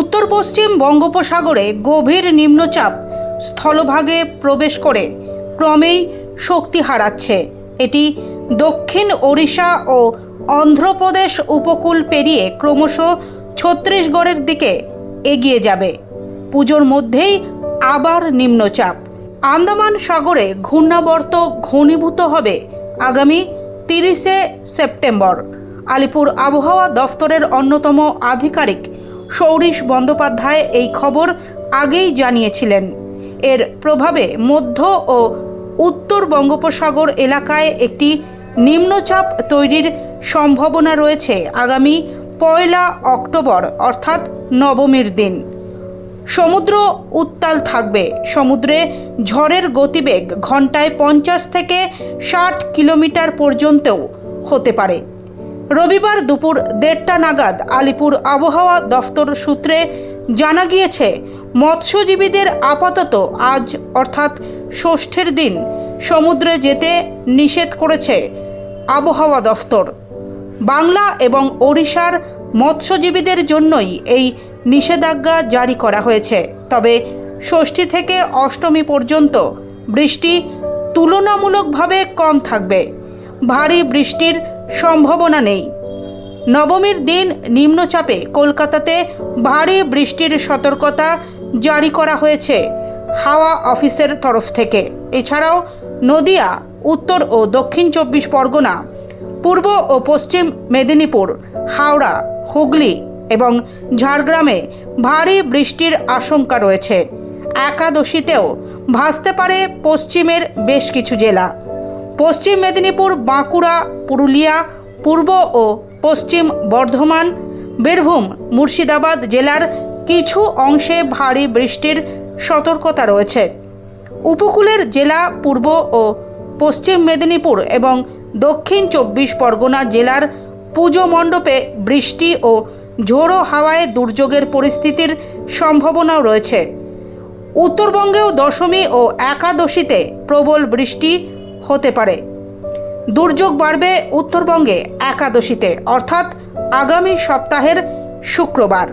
উত্তর পশ্চিম বঙ্গোপসাগরে গভীর নিম্নচাপ স্থলভাগে প্রবেশ করে ক্রমেই শক্তি হারাচ্ছে। এটি দক্ষিণ ওড়িশা ও অন্ধ্রপ্রদেশ উপকূল পেরিয়ে ক্রমশ ছত্তিশগড়ের দিকে এগিয়ে যাবে। পুজোর মধ্যেই আবার নিম্নচাপ। আন্দামান সাগরে ঘূর্ণাবর্ত ঘনীভূত হবে আগামী তিরিশে সেপ্টেম্বর। আলিপুর আবহাওয়া দফতরের অন্যতম আধিকারিক সৌরিশ বন্দ্যোপাধ্যায় এই খবর আগেই জানিয়েছিলেন। এর প্রভাবে মধ্য ও উত্তর বঙ্গোপসাগর এলাকায় একটি নিম্নচাপ তৈরির সম্ভাবনা রয়েছে আগামী পয়লা অক্টোবর, অর্থাৎ নবমীর দিন। সমুদ্র উত্তাল থাকবে। সমুদ্রে ঝড়ের গতিবেগ ঘন্টায় পঞ্চাশ থেকে ষাট কিলোমিটার পর্যন্তও হতে পারে। রবিবার দুপুর দেড়টা নাগাদ আলিপুর আবহাওয়া দফতর সূত্রে জানা গিয়েছে, মৎস্যজীবীদের আপাতত আজ অর্থাৎ ষষ্ঠের দিন সমুদ্রে যেতে নিষেধ করেছে আবহাওয়া দফতর। বাংলা এবং ওড়িশার মৎস্যজীবীদের জন্যই এই নিষেধাজ্ঞা জারি করা হয়েছে। তবে ষষ্ঠী থেকে অষ্টমী পর্যন্ত বৃষ্টি তুলনামূলকভাবে কম থাকবে। ভারী বৃষ্টির সম্ভাবনা নেই। নবমীর দিন নিম্নচাপে কলকাতাতে ভারী বৃষ্টির সতর্কতা জারি করা হয়েছে হাওয়া অফিসের তরফ থেকে। এছাড়াও নদিয়া, উত্তর ও দক্ষিণ চব্বিশ পরগনা, পূর্ব ও পশ্চিম মেদিনীপুর, হাওড়া, হুগলি এবং ঝাড়গ্রামে ভারী বৃষ্টির আশঙ্কা রয়েছে। একাদশীতেও ভাসতে পারে পশ্চিমের বেশ কিছু জেলা। পশ্চিম মেদিনীপুর, বাঁকুড়া, পুরুলিয়া, পূর্ব ও পশ্চিম বর্ধমান, বীরভূম, মুর্শিদাবাদ জেলার কিছু অংশে ভারী বৃষ্টির সতর্কতা রয়েছে। উপকূলের জেলা পূর্ব ও পশ্চিম মেদিনীপুর এবং দক্ষিণ চব্বিশ পরগনা জেলার পুজো মণ্ডপে বৃষ্টি ও ঝোড়ো হাওয়ায় দুর্যোগের পরিস্থিতির সম্ভাবনাও রয়েছে। উত্তরবঙ্গেও দশমী ও একাদশীতে প্রবল বৃষ্টি হতে পারে। দুর্যোগ বাড়বে উত্তরবঙ্গে একাদশীতে অর্থাৎ আগামী সপ্তাহের শুক্রবার।